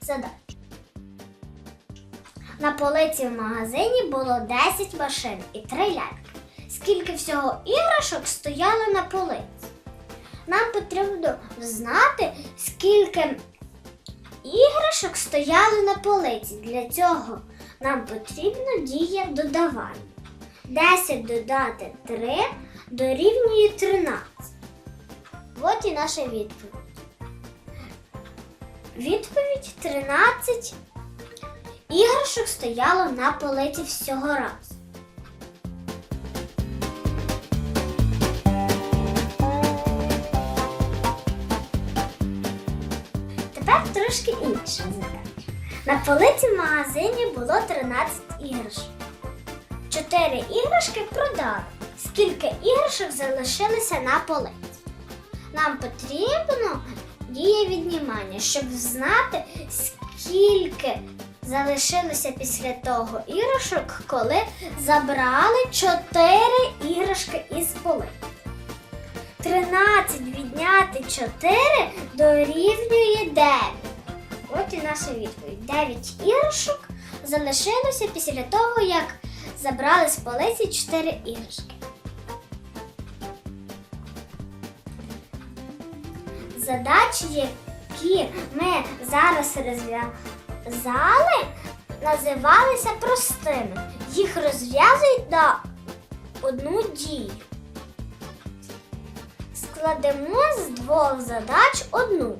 задач. На полиці в магазині було 10 машин і 3 ляльки. Скільки всього іграшок стояло на полиці? Нам потрібно знати, скільки іграшок стояли на полиці. Для цього нам потрібно дія додавання. 10 додати 3 дорівнює 13. От і наша відповідь. Відповідь 13 іграшок стояло на полиці всього разу. Тепер трошки інша задача. На полиці в магазині було 13 іграшок. Чотири іграшки продали. Скільки іграшок залишилося на полиці? Нам потрібно дія віднімання, щоб знати, скільки залишилося після того іграшок, коли забрали 4 іграшки із полиці. 13 відняти 4 дорівнює 9. От і наша відповідь. 9 іграшок залишилося після того, як забрали з полиці 4 іграшки. Задачі, які ми зараз розв'язали, називалися простими. Їх розв'язують на одну дію. Складемо з двох задач одну.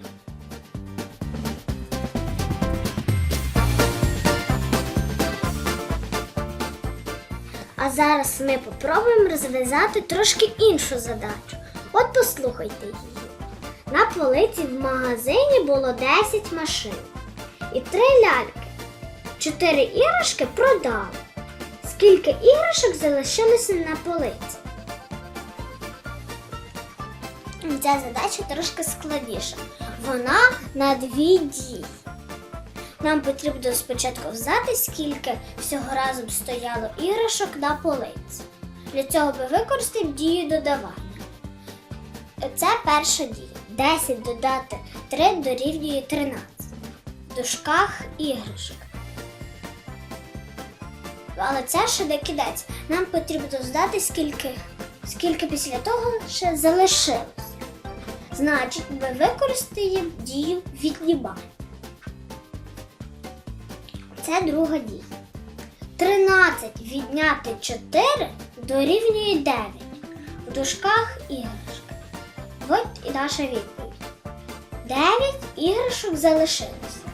А зараз ми попробуємо розв'язати трошки іншу задачу. От послухайте її. На полиці в магазині було 10 машин і 3 ляльки. 4 іграшки продали. Скільки іграшок залишилося на полиці? Ця задача трошки складніша. Вона на дві дії. Нам потрібно спочатку взяти, скільки всього разом стояло іграшок на полиці. Для цього ми використаємо дію додавання. Це перша дія. 10 додати 3 дорівнює 13. В дужках іграшок. Але це ще не кінець. Нам потрібно здати, скільки, скільки після того ще залишилось. Значить, ми використаємо дію віднімання. Це друга дія. 13 відняти 4 дорівнює 9. В дужках іграшка. От і наша відповідь. Дев'ять іграшок залишилось.